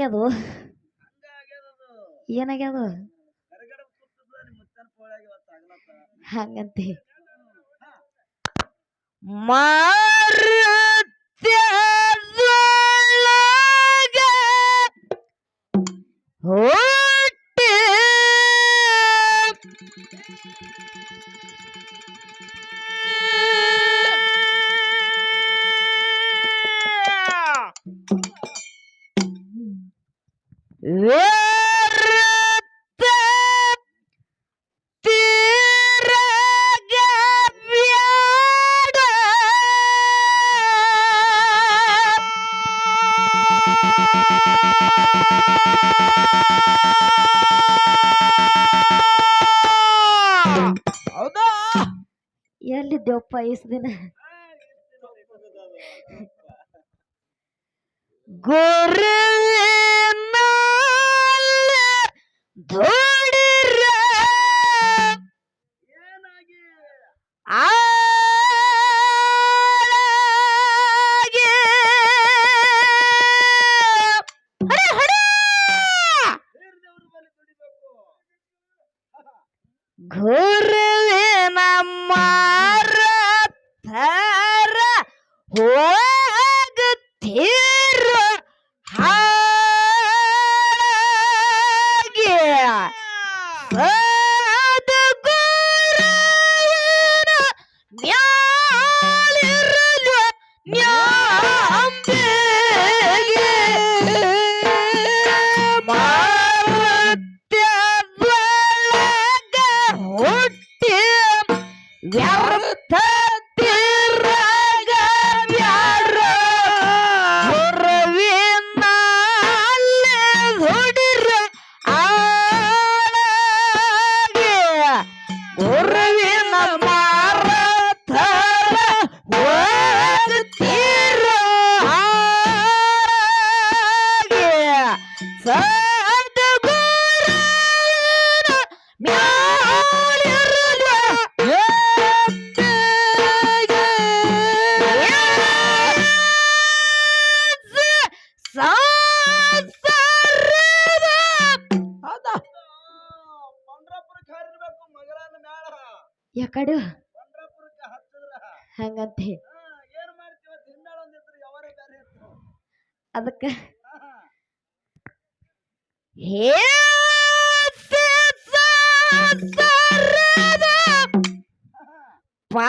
ಏನಾಗ್ಯದು? ಏನಾಗ್ಯದು? ಹಂಗಂತಿ. ಮಾರ್ತ್ಯ ಹೋ ಕುಂತಿದ್ದೆವಪ್ಪ ಇಷ್ಟು ದಿನ ಗೋರ Good. Whoa! ನಮ್ಮ ಯಾಕಡು ಹಂಗಂತೆ ಅದಕ್ಕೆ ಹೇ ಸಂಸಾರದ ಪಾ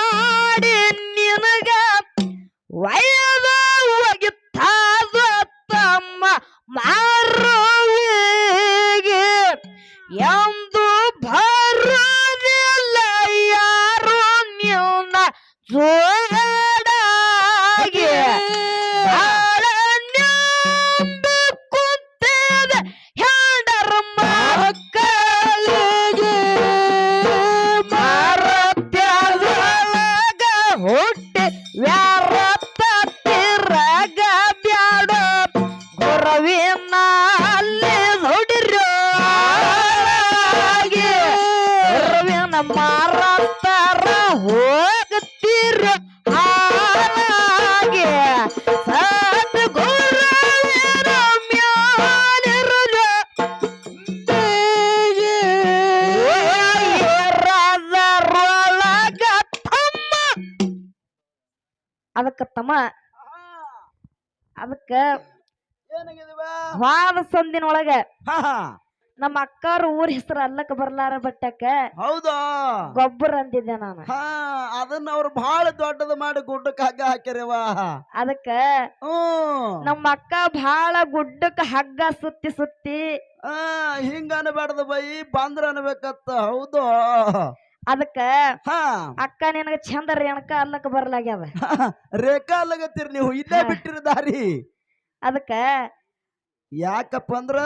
ಅದಕ್ಕ ತಮ್ಮ ಅದಕ್ಕೆ ವಾದ ಸಂದಿನೊಳಗ ನಮ್ಮ ಅಕ್ಕಾರ ಊರ ಹೆಸರು ಅಲ್ಲಕ್ಕ ಬರ್ಲಾರ ಬಟ್ಟಕ್ಕ ಹೌದಾ? ಗೊಬ್ಬರ ಅಂದಿದ್ದೆ ನಾನು. ಹಾ ಅದನ್ನ ಅವ್ರು ಬಹಳ ದೊಡ್ಡದ ಮಾಡಿ ಗುಡ್ಡಕ್ಕೆ ಹಗ್ಗ ಅದಕ್ಕ ಹ್ಮ್ ನಮ್ಮ ಅಕ್ಕ ಬಹಳ ಗುಡ್ಡಕ್ಕ ಹಗ್ಗ ಸುತ್ತಿ ಸುತ್ತಿ ಹಿಂಗ ಅನ್ಬೇಡ್ದು ಬೈ ಬಂದ್ರ ಅನ್ಬೇಕತ್ತ ಹೌದು. ಅದಕ್ಕ ಹಾ. ಅಕ್ಕ ನಿನಗ ಚಂದ ರೇಣಕ ಅಲ್ಲಕ್ಕ ಬರ್ಲಾಗ್ಯದ ರೇಖಾ ಅಲ್ಲಗತ್ತೀರಿ ನೀವು ಇಲ್ಲೇ ಬಿಟ್ಟಿರ ದಾರಿ. ಅದಕ್ಕ ಯಾಕಪ್ಪ ಅಂದ್ರ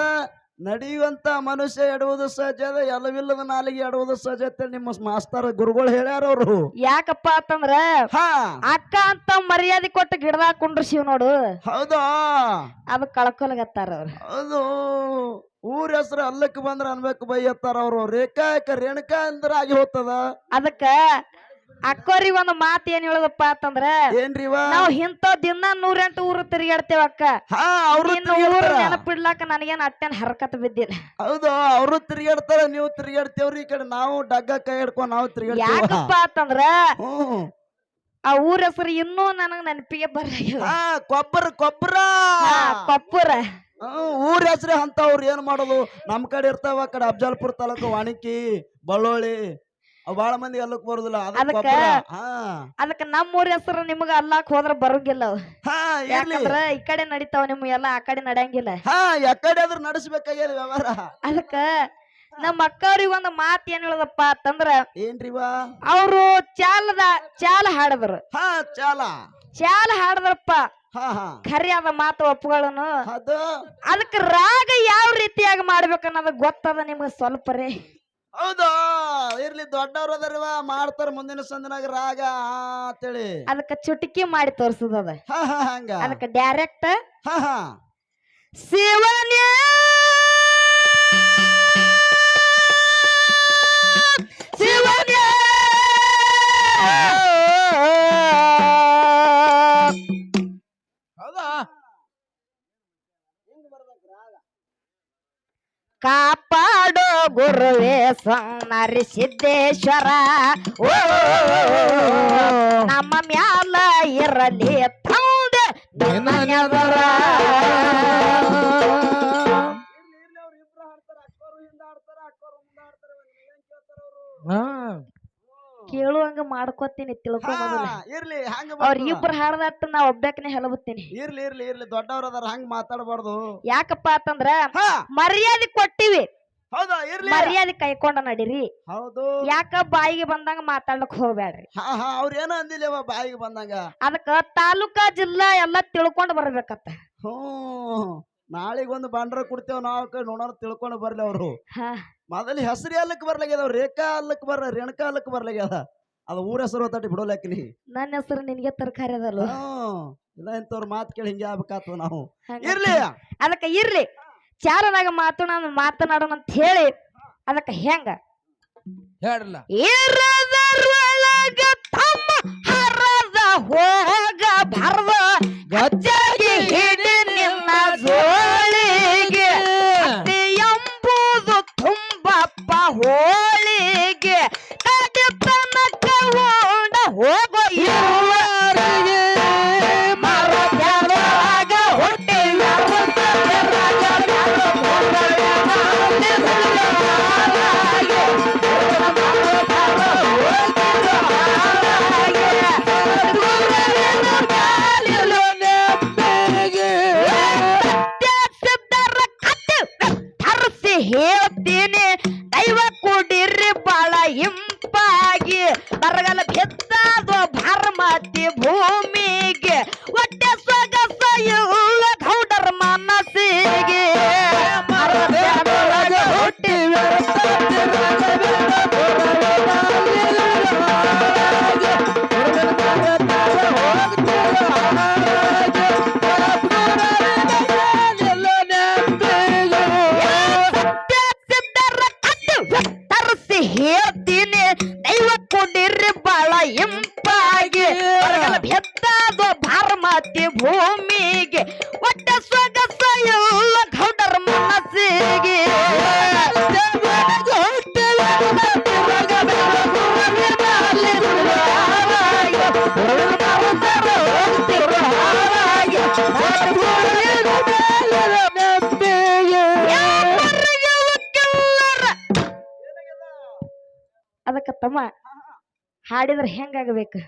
ನಡೆಯುವಂತ ಮನುಷ್ಯ ಎಡುವುದು ಸಹಜ ಅದ ಎಲ್ಲವಿಲ್ಲದ ನಾಲಿಗೆ ಎಡುವುದು ಸಹಜ ಅಂತ ನಿಮ್ಮ ಮಾಸ್ತರ ಗುರುಗಳು ಹೇಳ್ಯಾರ ಅವರು. ಯಾಕಪ್ಪ ಅಂತಂದ್ರ ಹಾ. ಅಕ್ಕ ಅಂತ ಮರ್ಯಾದೆ ಕೊಟ್ಟು ಗಿಡದಾಗ ಕುಂಡ್ರಸಿವ್ ನೋಡು. ಹೌದಾ? ಅದು ಕಳ್ಕೊಲಗತ್ತಾರ ಅವ್ರು. ಹೌದು. ಊರ ಹೆಸರು ಅಲ್ಲಕ್ಕೆ ಬಂದ್ರ ಅನ್ಬೇಕು ಬೈಯತ್ತಾರ ಅವ್ರು. ರೇಖಾ ಯಾಕ ರೇಣುಕಾ ಅಂದ್ರ ಆಗಿ ಹೋಗ್ತದ. ಅದಕ್ಕ ಅಕ್ಕೋರಿಗೆ ಒಂದು ಮಾತು ಏನ್ ಹೇಳದಪ್ಪ ಅಂತಂದ್ರ ಏನ್ರಿವ? ನಾವ್ ಇಂತ ದಿನ ನೂರೆಂಟು ಊರು ತಿರುಗಾಡ್ತೇವ ಅಕ್ಕ. ಹಾ ಅವರು ಇನ್ನು ಊರು ನೆನಪಿಡ್ಲಾಕ ನನಗೇನ್ ಅಟ್ಟೆನ್ ಹರಕತ್ ಬಿದ್ದಿಲ್ಲ. ಹೌದು ಅವರು ತಿರ್ಗಾಡ್ತಾರ ನೀವು ತಿರ್ಗಾಡ್ತೇವ್ರಿ ಈ ಕಡೆ. ನಾವು ಡಗ್ಗ ಕೈ ಹಿಡ್ಕೊಂಡ್ ನಾವು ತಿರ್ಗಾಡ್ತೇವ ಯಾಕಪ್ಪ ಅಂತಂದ್ರ ಹ್ಮ್. ಆ ಊರ ಹೆಸರು ಇನ್ನೂ ನನಗ್ ನೆನಪಿಗೆ ಬರ್ಲಿಲ್ಲ. ಹಾ ಕೊಬ್ಬರ ಕೊಬ್ಬರ. ಹ್ಮ್, ಊರ ಅಂತ ಅಂತವ್ರು ಏನ್ ಮಾಡೋದು? ನಮ್ ಕಡೆ ಇರ್ತಾವ ಆ ಕಡೆ ಅಫಜಲ್ಪುರ ತಾಲೂಕು ವಾಣಿಕಿ ಬಳ್ಳೋಳಿ. ಅವ್ ಬಾಳ ಮಂದಿ ಎಲ್ಲಕ್ಕೆ ಬರುದಿಲ್ಲ ಅದಕ್ಕೆ ಅದಕ್ಕ- ಕೊಬ್ಬರ. ನಮ್ಮ ಊರ ಹೆಸರು ನಿಮಗ ಅಲ್ಲಾಕ್ ಹೋದ್ರ ಬರಂಗಿಲ್ಲ ಅವು. ಯಾಕಂದ್ರ ಈ ಕಡೆ ನಡಿತಾವ ನಿಮ್ ಎಲ್ಲಾ ಆ ಕಡೆ ನಡೆಯಂಗಿಲ್ಲ. ಹಾ ಯಾಕಡೆ ಆದ್ರೂ ನಡೆಸ್ಬೇಕಾಗ್ಯದ ವ್ಯವಹಾರ. ಅದಕ್ಕ ನಮ್ಮ ಅಕ್ಕವ್ರಿಗೆ ಒಂದು ಮಾತು ಏನ್ ಹೇಳದಪ್ಪ ಅಂತಂದ್ರ ಏನ್ರಿವಾ ಅವರು ಚಾಲದ ಚಾಲ ಹಾಡದ್ರು. ಹಾ ಚಾಲ. ಚಾಲ ಹಾಡದ್ರಪ್ಪ. ಹಾ ಹಾ. ಖರಿ ಅದ ಮಾತು ಒಪ್ಪುಗಳನ್ನು ಅದು ಅದಕ್ಕೆ ರಾಗ ಯಾವ ರೀತಿಯಾಗಿ ಮಾಡ್ಬೇಕು ಅನ್ನೋದು ಗೊತ್ತದ ನಿಮ್ಗೆ ಸ್ವಲ್ಪ ರೀ. ಹೌದಾ. ಇರ್ಲಿ ದೊಡ್ಡವ್ರ ಅದರಿವ ಮಾಡ್ತಾರ ಮುಂದಿನ ಸಂದಿನಾಗ ರಾಗ ಅಂತೇಳಿ. ಅದಕ್ಕೆ ಚುಟಕಿ ಮಾಡಿ ತೋರಿಸದ ಹಾ ಹಾ ಹಂಗ. ಅದಕ್ಕೆ ಡೈರೆಕ್ಟ್ ಹಾ ಹಾ. ಶಿವನೇ ಶಿವನೇ ಸೋನರಿ ಸಿದ್ದೇಶ್ವರ ಓ ನಮ್ಮ ಮ್ಯಾಲ ಇರಲಿ ತಂದೆ ನಿನ್ನ ನೆದರ. ಇರ್ಲಿ ಇರ್ಲಿ ಅವ್ರು ಇಬ್ರು ಅಕ್ಕೋರು ಹಿಂದ ಹಾಡ್ತಾರ ಅಕ್ಕೋರು ಮುಂದ ಹಾಡ್ತಾರ ಏನ್ ಕೇಳ್ತಾರ ಅವರು ಕೇಳುವಂಗ ಮಾಡ್ಕೋತೀನಿ ತಿಳ್ಕೊ ಮೊದಲ. ಇರ್ಲಿ ಹಂಗ ಅವ್ರ. ಇಬ್ರು ಹಾಡ್ದಟ್ಟು ನಾ ಒಬ್ಬಾಕನೆ ಹೇಳಬತ್ತೀನಿ ಇರ್ಲಿ ಇರ್ಲಿ ಇರ್ಲಿ ದೊಡ್ಡವ್ರ ಅದಾರ ಹಂಗ ಮಾತಾಡಬಾರ್ದು. ಯಾಕಪ್ಪ ಅಂತಂದ್ರ ಮರ್ಯಾದೆ ಕೊಟ್ಟಿವಿ. ಹೌದಾ? ಇರ್ಲಿ. ಮರ್ಯಾದೆ ಕೈಕೊಂಡ ನಡೀರಿ. ಹೌದು. ಯಾಕ ಬಾಯಿಗೆ ಬಂದಂಗ ಮಾತಾಡ್ಲಕ್ ಹೋಗ್ಬೇಡ್ರಿ ಹಾ ಹಾ ಅವ್ರ ಏನೋ ಅಂದಿಲ್ಲವ ಬಾಯಿಗೆ ಬಂದಂಗ? ಅದಕ್ಕ ತಾಲೂಕಾ ಜಿಲ್ಲಾ ಎಲ್ಲ ತಿಳ್ಕೊಂಡ್ ಬರ್ಬೇಕತ್ತ. ಹ್ಞೂ. ನಾಳಿಗ್ ಒಂದು ಬಂಡ್ರ ಕೊಡ್ತೇವ್ ನಾವ್ ನೋಡೋಣ ತಿಳ್ಕೊಂಡು ಬರ್ಲಿ ಅವ್ರು. ಹಾ. ಮೊದಲು ಹೆಸರು ಅಲ್ಲಕ್ ಬರ್ಲಾಗ್ಯದ ಅವ್ರು ರೇಖಾ ಅಲ್ಲಕ್ ಬರ್ಲ ರೇಣುಕಾ ಅಲ್ಲಕ್ ಬರ್ಲಾಗ್ಯದ? ಅದ ಊರ ಹೆಸರು ತಟ್ಟಿ ಬಿಡೋಲಾಕಿನಿ ನನ್ನ ಹೆಸರು ನಿನ್ಗೆ ತರಕಾರಿ ಅದಲ್ಲ. ಹ್ಞೂ. ಇಲ್ಲ ಇಂಥವ್ರ ಮಾತು ಕೇಳಿ ಹಿಂಗೆ ಆಗ್ಬೇಕಾಗ್ತದ ನಾವು. ಹಂಗ. ಇರ್ಲಿ. ಅದಕ್ಕ ಇರ್ಲಿ. ಚಾರನಾಗ ಮಾತು ನಾನು ಮಾತನಾಡೋಣ ಅಂತ ಹೇಳಿ ಅದಕ್ಕೆ ಹೆಂಗ? ಹೇಳಲ್ಲ ಇರದರೊಳಗ ತಮ್ಮ ಹರದ ಹೋಗ ಭರದ ಗಜ್ಜಾಗಿ ಹುಟ್ಟಿ ಭೂಮಿಗೆ ಒಟ್ಟ ಎಲ್ಲ ಗೌಡರ ಮನಸ್ಸಿಗೆ ಅದಕ್ಕ ತಮ್ಮ ಹಾಡಿದ್ರೆ ಹೆಂಗಾಗಬೇಕು?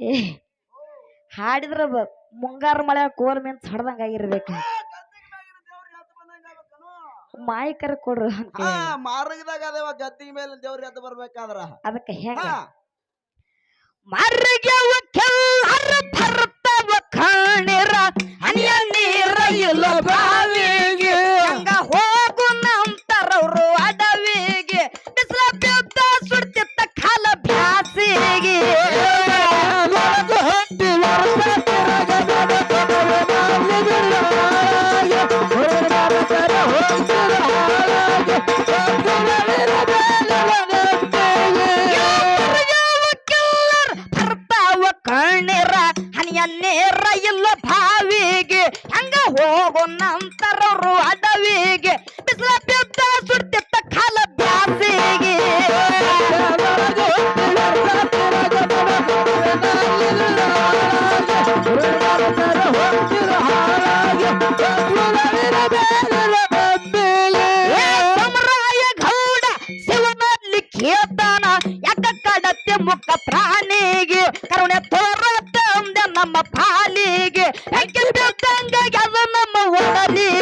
ಏ ಹಾಡಿದ್ರ ಮುಂಗಾರು ಮಳೆ ಕೋಲ್ ಮಿಂತ ಹೊಡೆದಂಗ ಆಗಿರ್ಬೇಕು. ಮಾಯಕರ ಕೊಡ್ರಿ ಮಾರ್ಗದಾಗ ಅದೇವ ಗದ್ದಿ ಮೇಲೆ ದೇವ್ರ ಎದ್ದು ಬರ್ಬೇಕಾದ್ರ? ಅದಕ್ಕೆ ಹೇಗ? ಮಾರ್ಗವ ಕೆಲ್ಲರ ಭರ್ತವ ಕಾಣಿರ ಅನ್ಯ ನೀರ ಬಾ. ಅಂತರವ್ರು ಅಡವಿಗೆ ಬಿಸಿಲ ಬಿದ್ದ ಸುಟ್ಟಿತ್ತ ಕಾಲ ಬ್ಯಾಸಿಗೆ ಸಮರಾಯ ಗೌಡ ಶಿವನಲ್ಲಿ ಕೇತಾನ ಯಾಕ ಕಡತ್ತೆ ಮುಖ ಪ್ರಾಣಿಗೆ ಕರುಣೆ ತೋರ ತಂದೆ ನಮ್ಮ ಪಾಲಿಗೆ ಹೆಂಗೆ ಬಿದ್ದಂಗ ಯಾವ ಕಲಿ